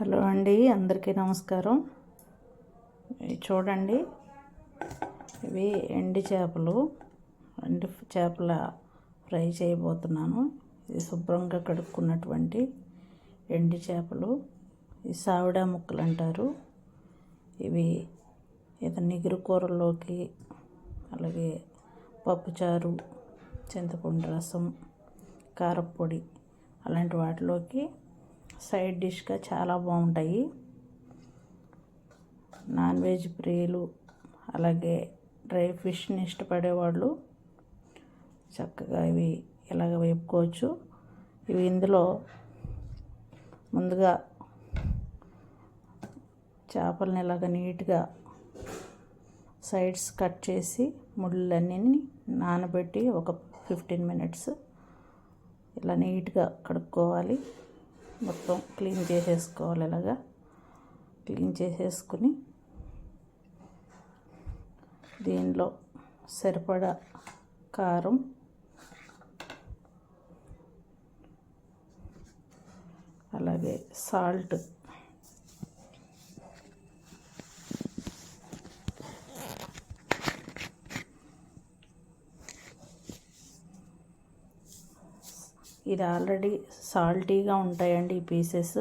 Hello అండి అందరికీ నమస్కారం. చూడండి ఇవి ఎండి చేపలు. ఎండి చేపల ఫ్రై చేయబోతున్నాను. ఇది శుభ్రంగా కడుక్కున్నటువంటి ఎండి చేపలు. ఈ సావిడా ముక్కలు అంటారు. ఇవి ఏదైనా నిగురు కూరల్లోకి అలాగే పప్పుచారు చింతపండు రసం కారప్పొడి అలాంటి వాటిలోకి సైడ్ డిష్గా చాలా బాగుంటాయి. నాన్ వెజ్ ప్రియులు అలాగే డ్రై ఫిష్ని ఇష్టపడేవాళ్ళు చక్కగా ఇవి ఇలాగ వేపుకోవచ్చు. ఇవి ఇందులో ముందుగా చేపలని ఇలాగ నీట్గా సైడ్స్ కట్ చేసి ముళ్ళన్నీ నానబెట్టి ఒక ఫిఫ్టీన్ మినిట్స్ ఇలా నీట్గా కడుక్కోవాలి. మొత్తం క్లీన్ చేసేసుకోవాలి ఇలాగా. క్లీన్ చేసేసుకుని దీనిలో సరిపడా కారం అలాగే సాల్ట్ ఇది ఆల్రెడీ సాల్టీగా ఉంటాయండి ఈ పీసెస్.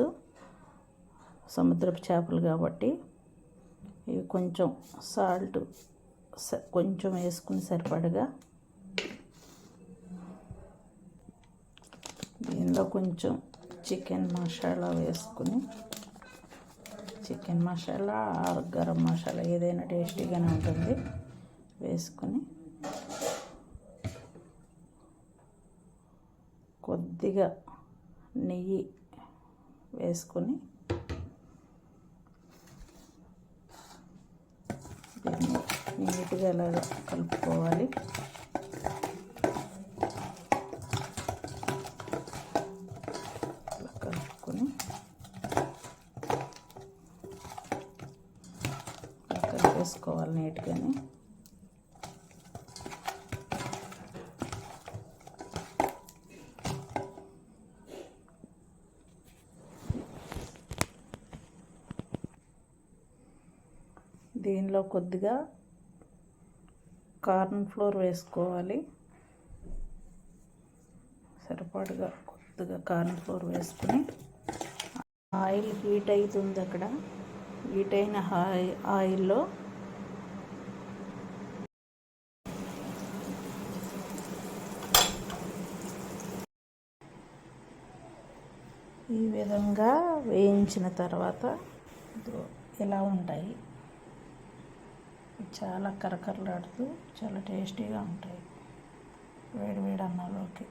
సముద్రపు చేపలు కాబట్టి ఇవి కొంచెం సాల్ట్ కొంచెం వేసుకుని సరిపడగా దీనిలో కొంచెం చికెన్ మసాలా వేసుకుని చికెన్ మసాలా ఆర్ గరం మసాలా ఏదైనా టేస్టీగానే ఉంటుంది. వేసుకొని కొద్దిగా నెయ్యి వేసుకొని దీన్ని నీట్గా ఇలాగ కలుపుకోవాలి. కలుపుకొని కలిపేసుకోవాలి నీట్గానే. దీనిలో కొద్దిగా కార్న్ ఫ్లోర్ వేసుకోవాలి. సరిపడగా కొద్దిగా కార్న్ ఫ్లోర్ వేసుకుని ఆయిల్ హీట్ అవుతుంది అక్కడ. హీట్ అయిన ఆయిల్లో ఈ విధంగా వేయించిన తర్వాత ఇలా ఉంటాయి. చాలా కరకరలాడుతూ చాలా టేస్టీగా ఉంటాయి. వేడి వేడి అన్నంలోకి